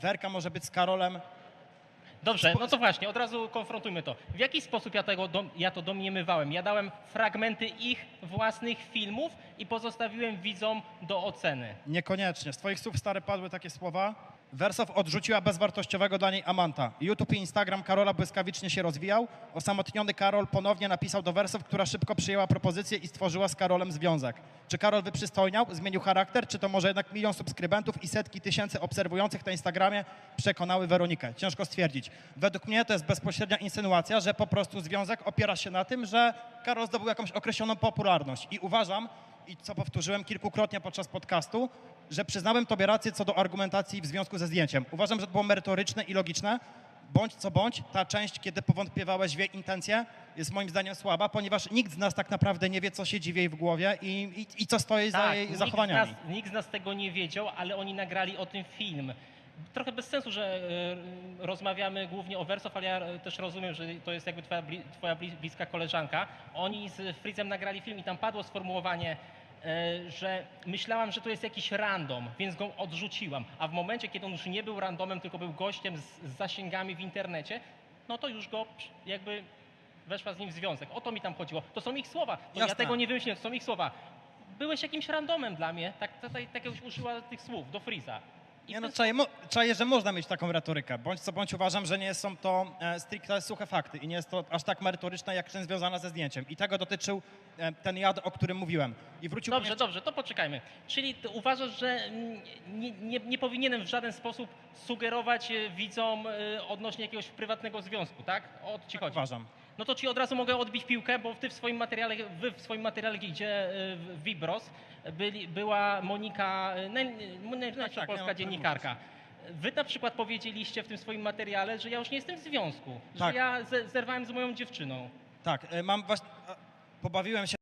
Werka może być z Karolem. Dobrze, no to właśnie, od razu konfrontujmy to. W jaki sposób ja, tego dom, ja to domniemywałem? Ja dałem fragmenty ich własnych filmów i pozostawiłem widzom do oceny. Niekoniecznie. Z twoich słów stary padły takie słowa. Wersow odrzuciła bezwartościowego dla niej Amanta. YouTube i Instagram Karola błyskawicznie się rozwijał. Osamotniony Karol ponownie napisał do Wersow, która szybko przyjęła propozycję i stworzyła z Karolem związek. Czy Karol wyprzystojniał, zmienił charakter, czy to może jednak milion subskrybentów i setki tysięcy obserwujących na Instagramie przekonały Weronikę? Ciężko stwierdzić. Według mnie to jest bezpośrednia insynuacja, że po prostu związek opiera się na tym, że Karol zdobył jakąś określoną popularność. I uważam, i co powtórzyłem kilkukrotnie podczas podcastu, że przyznałem tobie rację co do argumentacji w związku ze zdjęciem. Uważam, że to było merytoryczne i logiczne. Bądź co bądź, ta część, kiedy powątpiewałeś w jej intencje, jest moim zdaniem słaba, ponieważ nikt z nas tak naprawdę nie wie, co się dzieje jej w głowie i, i, i co stoi za jej Tak, nikt z, zachowaniami. nas, nikt z nas tego nie wiedział, ale oni nagrali o tym film. Trochę bez sensu, że e, rozmawiamy głównie o Wersow, ale ja e, też rozumiem, że to jest jakby twoja, bli, twoja bli- bliska koleżanka. Oni z Frizem nagrali film i tam padło sformułowanie, że myślałam, że to jest jakiś random, więc go odrzuciłam. A w momencie, kiedy on już nie był randomem, tylko był gościem z, z zasięgami w internecie, no to już go jakby weszła z nim w związek. O to mi tam chodziło. To są ich słowa. To ja Jasne. tego nie wymyśliłem, to są ich słowa. Byłeś jakimś randomem dla mnie, tak, tak, tak, tak użyła tych słów do Freeza. Nie no, czaję, czaję, że można mieć taką retorykę. Bądź co bądź uważam, że nie są to e, stricte suche fakty i nie jest to aż tak merytoryczne, jak czyn związana ze zdjęciem. I tego dotyczył e, ten jad, o którym mówiłem. I wrócił Dobrze, dobrze, to poczekajmy. Czyli ty uważasz, że nie, nie, nie powinienem w żaden sposób sugerować e, widzom e, odnośnie jakiegoś prywatnego związku, tak? O to ci chodzi. Uważam. No to ci od razu mogę odbić piłkę, bo ty w swoim materiale, wy w swoim materiale, gdzie e, w Vibros byli, była Monika, e, naj, naj, najlepsza tak, polska ja- dziennikarka. Wy na przykład powiedzieliście w tym swoim materiale, że ja już nie jestem w związku, Tak. że ja ze, zerwałem z moją dziewczyną. Tak, e, mam właśnie... e, Pobawiłem się